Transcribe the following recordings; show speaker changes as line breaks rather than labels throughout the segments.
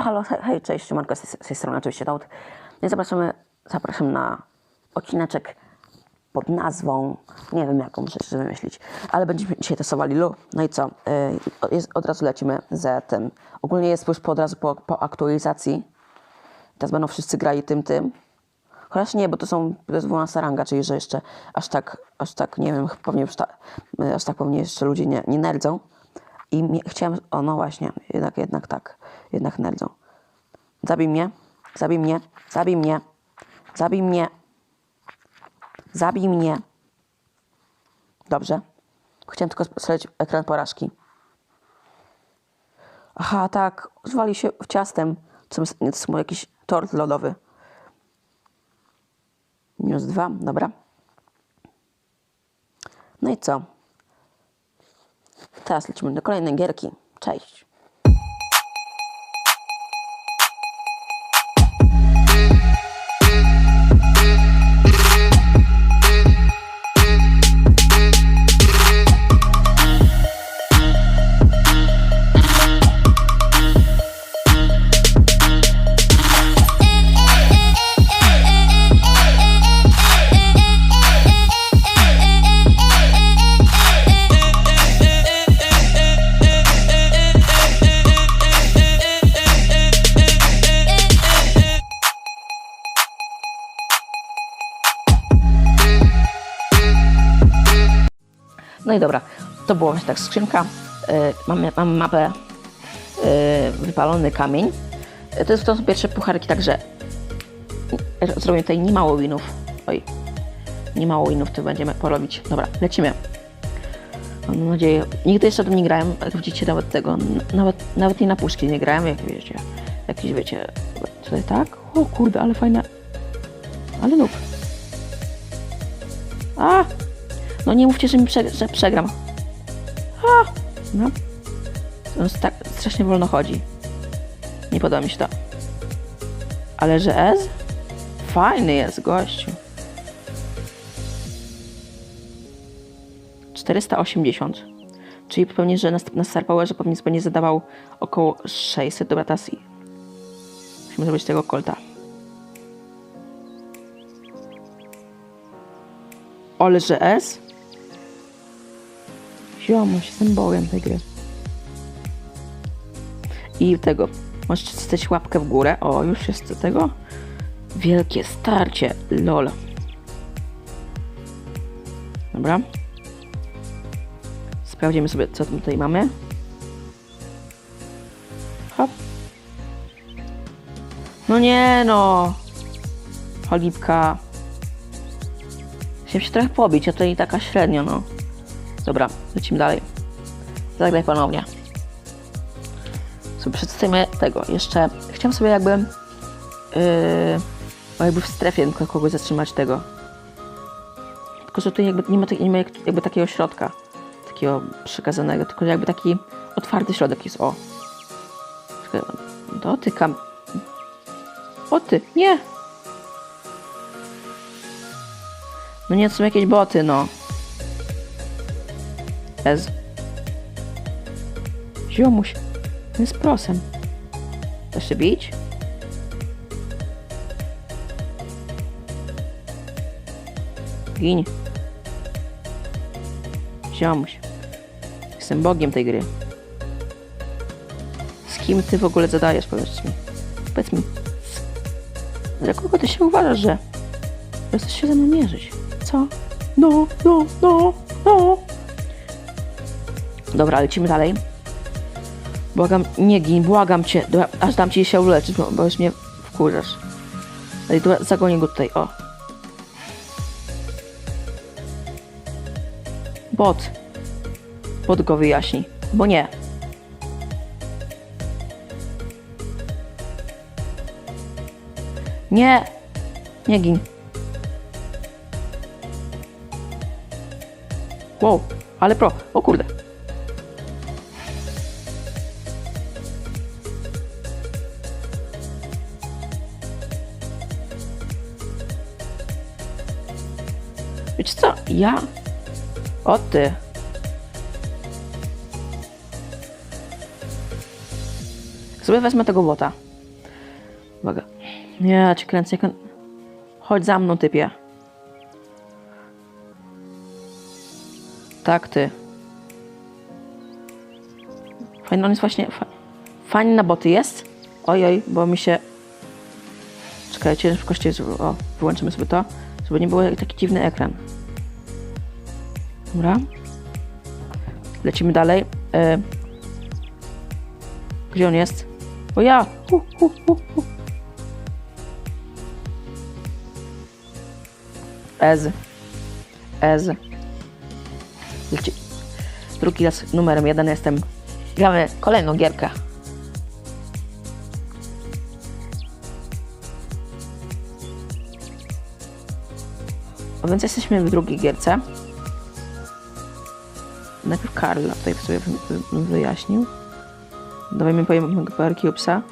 Halo, hej, cześć, Siemanko, z, z tej strony oczywiście Daud. No zapraszamy, zapraszam na odcineczek pod nazwą, nie wiem jaką muszę jeszcze wymyślić, ale będziemy dzisiaj testowali Lu. No i co, yy, jest, od razu lecimy z tym. Ogólnie jest już po, od razu po, po aktualizacji. Teraz będą wszyscy grali tym, tym. Chociaż nie, bo to są, to jest 12 ranga, czyli że jeszcze aż tak, aż tak, nie wiem, pewnie ta, aż tak pewnie jeszcze ludzie nie, nie nerdzą. I chciałem, o no właśnie, jednak, jednak tak, jednak nerdzą. Zabij mnie, zabij mnie, zabij mnie, zabij mnie, zabij mnie. Dobrze. Chciałem tylko sprawdzić ekran porażki. Aha, tak, zwali się w ciastem. To jest- jest jakiś tort lodowy. Minus dwa, dobra. No i co? Teraz lecimy do kolejnej gierki. Cześć. No i dobra, to było właśnie tak skrzynka. Yy, mamy, mamy mapę yy, wypalony kamień. Yy, to, jest, to są pierwsze pucharki, także zrobię tutaj nie mało winów. Oj, nie mało winów to będziemy porobić. Dobra, lecimy. Mam nadzieję, nigdy jeszcze tym nie grałem, jak widzicie nawet tego, nawet, nawet nie na puszki nie grałem, jak wiecie, jakieś wiecie, tutaj tak, o kurde, ale fajne, ale noob. A! No nie mówcie, że mi prze, że przegram. A! No. On tak strasznie wolno chodzi. Nie podoba mi się to. Ale że S? Fajny jest, gościu. 480. Czyli pewnie, że na, Star Powerze pewnie będzie zadawał około 600. Dobra, teraz musimy zrobić tego kolta. Ale że S? Ziomuś, jestem bogiem tej gry. I tego, możecie wstać łapkę w górę. O, już jest do tego. Wielkie starcie, lol. Dobra. Sprawdzimy sobie, co tutaj mamy. Hop. No nie no. Cholipka. Chciałem się trochę pobić, a to i taka średnio, no. Dobra, lecimy dalej. Zagraj ponownie. Sobie przedstawimy tego. Jeszcze chciałem sobie jakby yy, jakby w strefie kogoś zatrzymać tego. Tylko, że tutaj jakby nie ma, tak- nie ma jak- jakby takiego środka, takiego przekazanego, tylko jakby taki otwarty środek jest, o. Dotykam. O ty, nie! No nie, to są jakieś boty, no. Ez. Ziomuś, jest prosem. Chcesz się bić? Gin. Ziomuś. Jestem bogiem tej gry. Z kim ty w ogóle zadajesz, powiedz mi. Powiedz mi. Za kogo ty się uważasz, że chcesz się ze mną mierzyć? Co? No, no, no. Dobra, lecimy dalej. Błagam, nie gin, błagam cię. Dobra, aż dam ci się uleczyć, bo, bo już mnie wkurzasz. Ej, dobra, zagonię go tutaj, o. Bot. Bot go wyjaśni. Bo nie. Nie. Nie gin. Wow, ale pro. O kurde. Ja? O ty. sobie wezmę tego bota. Uwaga. Ja cię kręcę. jak on- Chodź za mną, typie. Tak, ty. Fajny, on jest właśnie... Fa fajny na boty jest. Ojej, bo mi się... Czekajcie, szybkości. O, wyłączymy sobie to, żeby nie było taki dziwny ekran. Dobra. Lecimy dalej. E... Gdzie on jest? O ja! Hu, hu. Ez. Ez. Leci. Drugi raz numerem jeden jestem. Gramy kolejną gierkę. A więc jesteśmy w drugiej gierce. Najpierw Karla tutaj sobie wy- wy- wyjaśnił. Dawaj mi powiem Power Cubesa.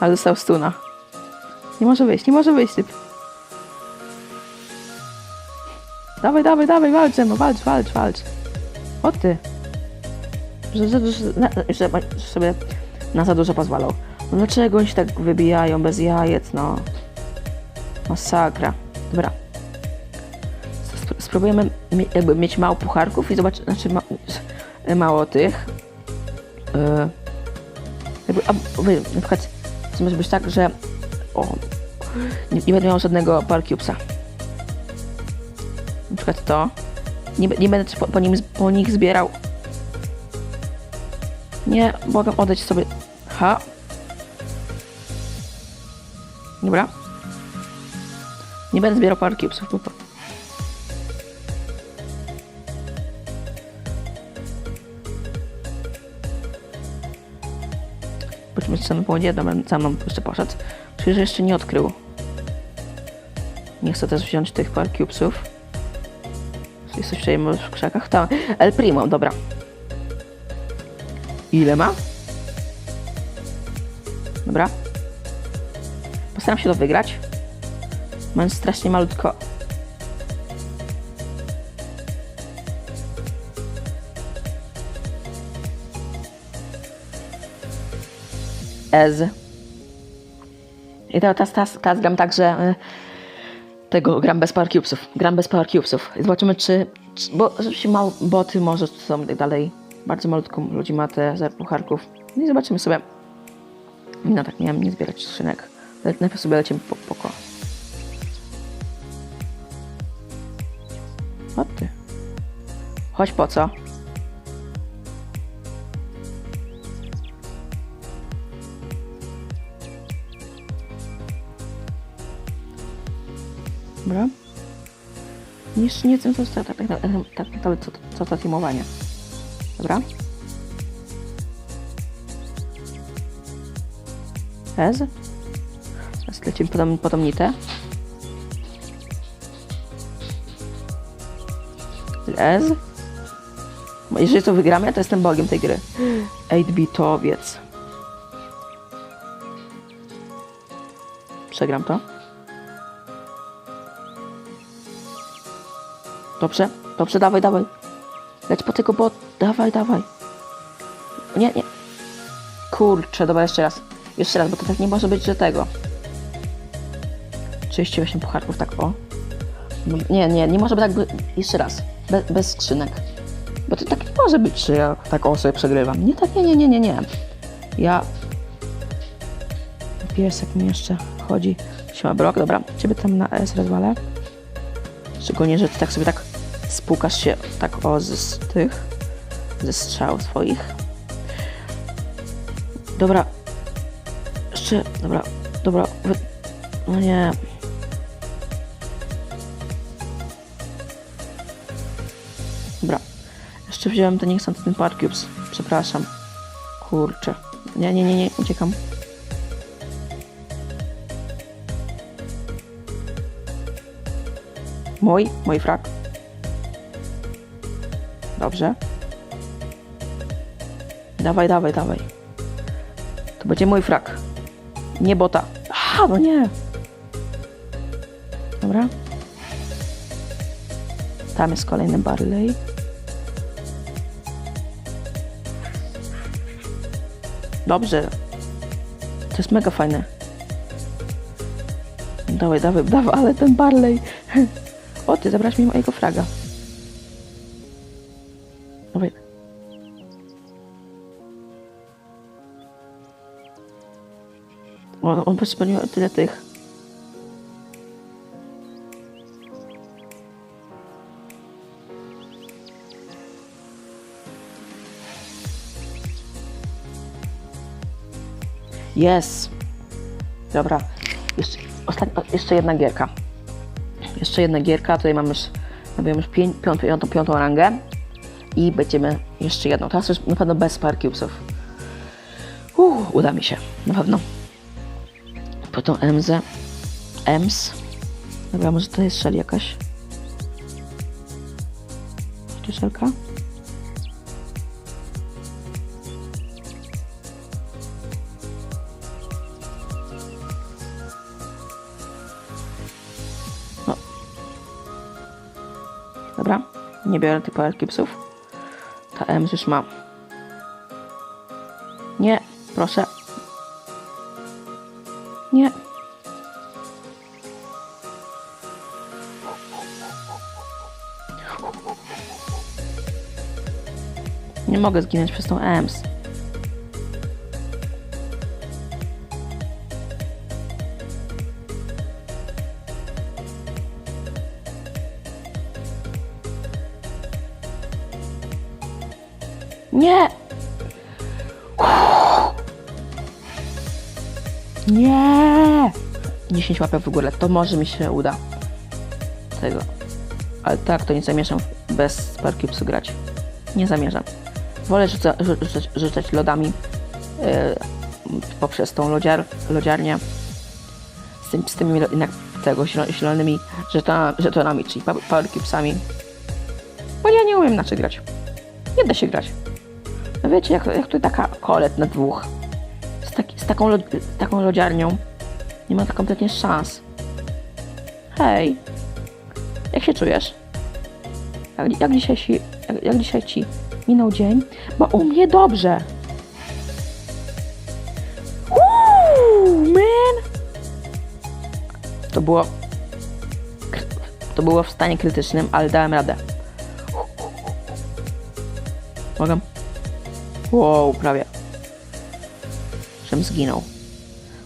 Ale dostał stuna. Nie może wyjść, nie może wyjść typ. Dawaj, dawaj, dawaj, walcz ze walcz, walcz, walcz. O ty. Że, że, że, że, że sobie na za dużo pozwalał. No dlaczego oni się tak wybijają bez jajec, no. Masakra. Dobra. Sp- Spróbujemy jakby mieć mało pucharków i zobaczyć, znaczy ma, mało tych. Yy, jakby, a, na przykład to może być tak, że o, nie, nie będę miał żadnego Parcubesa. Na przykład to. Nie, nie będę po, po, nim, po nich zbierał. Nie, mogę oddać sobie. Ha. Dobra. Nie będę zbierał Parcubesów. po- po- Bądźmy co po wodzie, dobra, za mną jeszcze poszedł. Czyli, że jeszcze nie odkrył. Nie chcę też wziąć tych par cubesów. Jesteś przejemy w krzakach? Tam. El Primo, dobra. Ile ma? Dobra. Postaram się to wygrać. Mam strasznie malutko. Ez. I teraz, teraz, teraz, teraz gram tak, że y, tego gram bez power cubesów. Gram bez power cubesów. I zobaczymy, czy, czy bo rzeczywiście mało boty może są i tak dalej. Bardzo malutko ludzi ma te zero pucharków. No i zobaczymy sobie. No tak, miałem nie zbierać skrzynek. Najpierw sobie lecimy po poko. Chodź po co? Dobra. Nic, nic, nic, tak, tak, tak, tak, tak, tak, co, co to teamowanie. Dobra. Ez. Teraz lecimy po tą, po tą nitę. Ez. Jeżeli to wygramy, to jestem bogiem tej gry. 8-bitowiec. Przegram to. Dobrze, dobrze, dawaj, dawaj. Leć po tego bot, dawaj, dawaj. Nie, nie. Kurczę, dobra, jeszcze raz. Jeszcze raz, bo to tak nie może być, że tego. 38 pucharków, tak o. Nie, nie, nie może być tak, jeszcze raz. Be, bez skrzynek. Bo to tak może być, że ja tak o sobie przegrywam. Nie, tak, nie, nie, nie, nie, nie. Ja... Piesek mi jeszcze chodzi. Siema, Brok, dobra. Ciebie tam na S rozwalę. Szczególnie, że ty tak sobie tak spukasz się tak o z, z tych, ze strzał swoich. Dobra. Jeszcze, dobra, dobra. No nie. Jeszcze wziąłem ten ten Park Cubes. Przepraszam. Kurczę. Nie, nie, nie, nie, uciekam. Mój, mój frak. Dobrze. Dawaj, dawaj, dawaj. To będzie mój frak. Nie bota. A, no nie. Dobra. Tam jest kolejny barley. Dobrze. To jest mega fajne. Dawaj, dawaj, dawaj, ale ten barley. O, ty zabrałeś mi mojego fraga. Dawaj. On, on spełnił tyle tych. Jest. Dobra. Jeszcze, ostatnia, jeszcze jedna gierka. Jeszcze jedna gierka. Tutaj mamy już, mamy już pię, piątą, piątą, rangę. I będziemy jeszcze jedną. Teraz już na pewno bez Parkiusów. Uh, uda mi się. Na pewno. Po tą Emzę. Ems. Dobra, może to jest szel jakaś. Gdzie szelka? Nie biorę tych power psów. Ta Ems już ma. Nie, proszę. Nie. Nie mogę zginąć przez tą EMS. 10 łapek w górę, to może mi się uda. Tego. Ale tak, to nie zamierzam bez Sparkipsu grać. Nie zamierzam. Wolę rzuca, rzu- rzucać, rzucać lodami yy, poprzez tą lodziar, lodziarnię z, tym, z tymi jednak tego zielo- zielonymi żetonami, czyli pa- Powercubesami. Bo ja nie umiem inaczej grać. Nie da się grać. No wiecie, jak, jak tu taka kolet na dwóch z, taki, z taką, lo, taką lodziarnią nie ma kompletnie szans. Hej, jak się czujesz? Jak, jak, dzisiaj, ci, jak, jak dzisiaj ci minął dzień? Bo u mnie dobrze. Uuu, man! To było... To było w stanie krytycznym, ale dałem radę. Mogę? Wow, prawie. Żem zginął.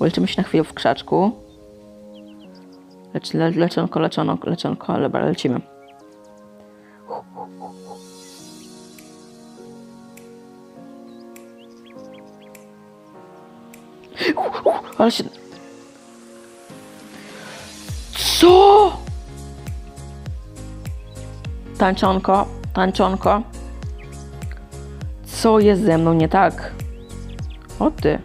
Uleczymy się na chwilę w krzaczku. Lecz, le, leczonko, leczonko, leczonko, ale lecimy. Ale się... Co? Tańczonko, tańczonko. Co jest ze mną nie tak? O ty.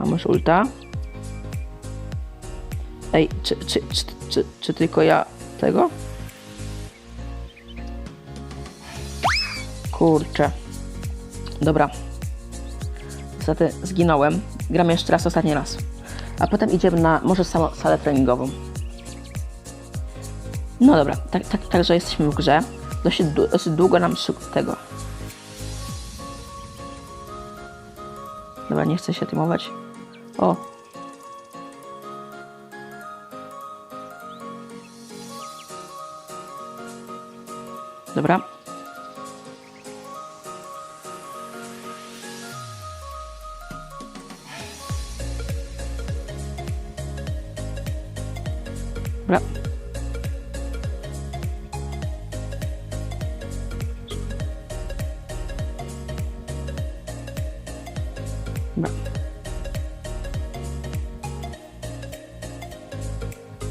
Mam już ulta. Ej, czy, czy, czy, czy, czy tylko ja tego? Kurczę. Dobra. Niestety zginąłem. Gram jeszcze raz, ostatni raz. A potem idziemy na może samo, salę treningową. No dobra, tak, tak, także jesteśmy w grze. Dosyć, dosyć długo nam tego. Dobra, nie chcę się tymować. O. Dobra.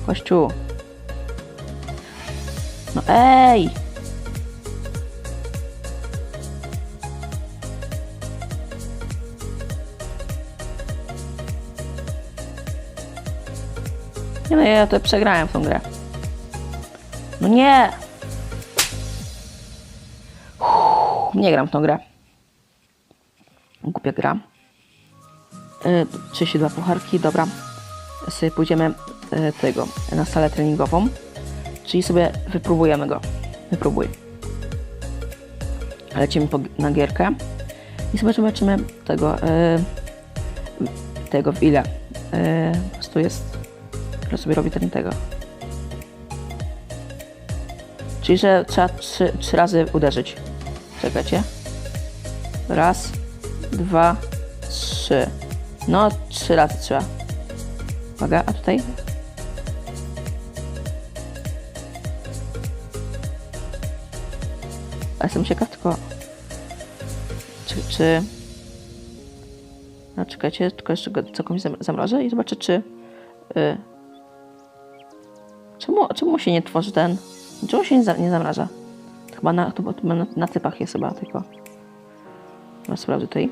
Kościół. No ej! Nie no, ja to przegrałem w tą grę. No nie! Uff, Nie gram w tą grę. Głupia gra. E, 32 pucharki, dobra. Sobie pójdziemy tego, na salę treningową. Czyli sobie wypróbujemy go. Wypróbuj. Lecimy po, na gierkę i sobie zobaczymy tego, e, tego w ile. E, po prostu jest, że sobie robi ten tego. Czyli, że trzeba trzy, trzy razy uderzyć. Czekajcie. Raz, dwa, trzy. No, trzy razy trzeba. Uwaga, a tutaj? A jestem ciekaw tylko, czy, czy... No, czekajcie, tylko jeszcze go całkowicie zam- zamrożę i zobaczę, czy... Y... Czemu, czemu się nie tworzy ten... Czemu się nie, za, nie zamraża? Chyba na, to, to na, na typach jest chyba tylko. No, sprawdzę tutaj.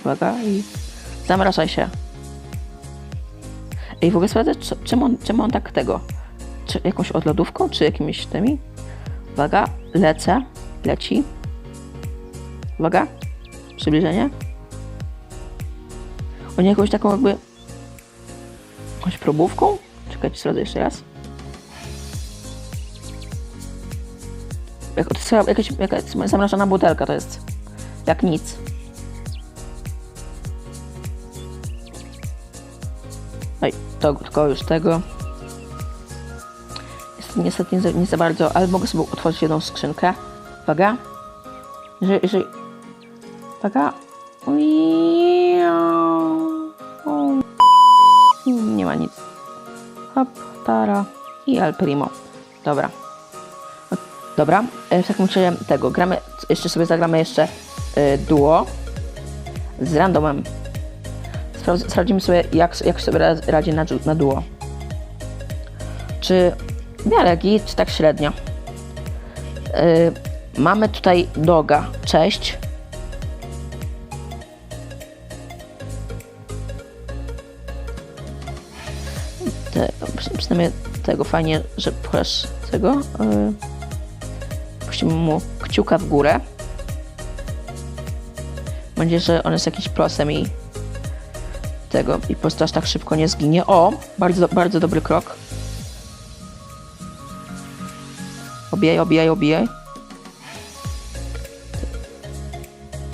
Uwaga i zamrażaj się. I w ogóle sprawdzę, czemu czemu on tak tego? Czy jakąś odlodówką, czy jakimiś tymi? Uwaga, lecę, leci. Uwaga, przybliżenie. On jakąś taką jakby... Jakąś probówką? Czekajcie, sprawdzę jeszcze raz. Jak, to jest jakaś, jakaś zamrażona butelka to jest. Jak nic. Oj, to, tylko już tego. Niestety nie za, nie za bardzo, ale mogę sobie otworzyć jedną skrzynkę. Uwaga. Jeżeli, jeżeli... Uwaga. Nie ma nic. Hop, tara i El Primo. Dobra. Dobra, e, w takim razie tego, gramy, jeszcze sobie zagramy jeszcze y, duo z randomem. Sprawdz, sprawdzimy sobie, jak, jak sobie ra- radzi na, na duo. Czy w miarę git, tak średnio. Y, mamy tutaj doga, cześć. Te, przy- przynajmniej tego fajnie, że pchasz tego. y, puścimy mu kciuka w górę. Będzie, że on jest jakiś prosem i tego i po prostu aż tak szybko nie zginie. O, bardzo, bardzo dobry krok. Obijaj, obijaj, obijaj.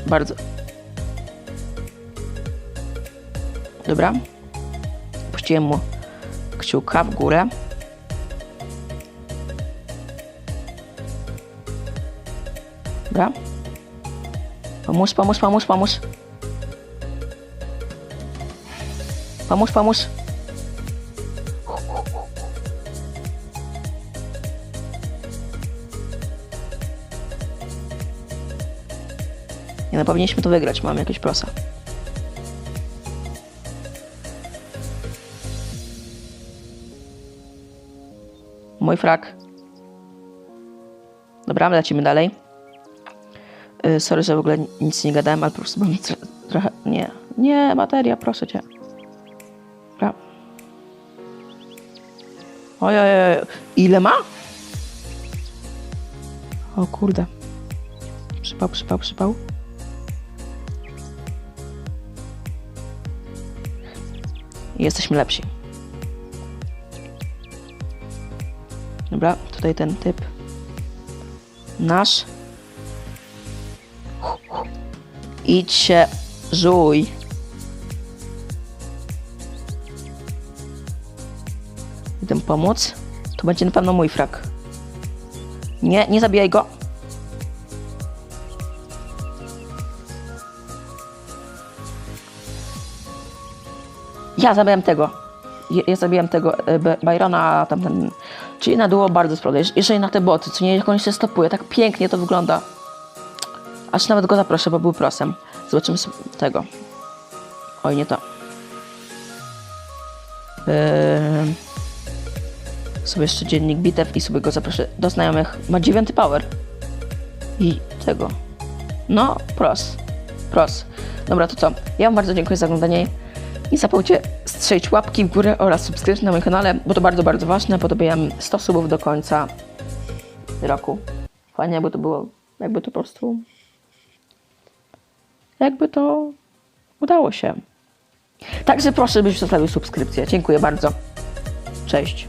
Bardzo. Dobra. Puściłem mu kciuka w górę. Dobra. Pomóż, pomóż, pomóż, pomóż. Pomóż, pomóż. No, powinniśmy to wygrać, mamy jakieś prosa. Mój frak. Dobra, lecimy dalej. Y, Sorry, że w ogóle nic nie gadałem, ale po prostu tro- trochę... Nie, nie, bateria, proszę cię. Dobra. Oj, oj, oj. Ile ma? O kurde. Przypał, przypał, przypał. Jesteśmy lepsi. Dobra, tutaj ten typ. Nasz. Idź się, żuj. Idę pomóc. To będzie na pewno mój frak. Nie, nie zabijaj go. Ja zabiłem tego. Ja, zabiłem tego e, Byrona, tamten... Czyli na duo bardzo sprawdzę. Jeżeli na te boty, co nie, jak on się stopuje, tak pięknie to wygląda. Aż nawet go zaproszę, bo był prosem. Zobaczymy tego. Oj, nie to. Eee, sobie jeszcze dziennik bitew i sobie go zaproszę do znajomych. Ma dziewiąty power. I tego. No, pros. Pros. Dobra, to co? Ja Wam bardzo dziękuję za oglądanie. Nie zapomnijcie strzelić łapki w górę oraz subskrypcji na moim kanale, bo to bardzo, bardzo ważne. Podobiam 100 subów do końca roku. Fajnie, jakby to było, jakby to po prostu jakby to udało się. Także proszę, byś zostawił subskrypcję. Dziękuję bardzo. Cześć.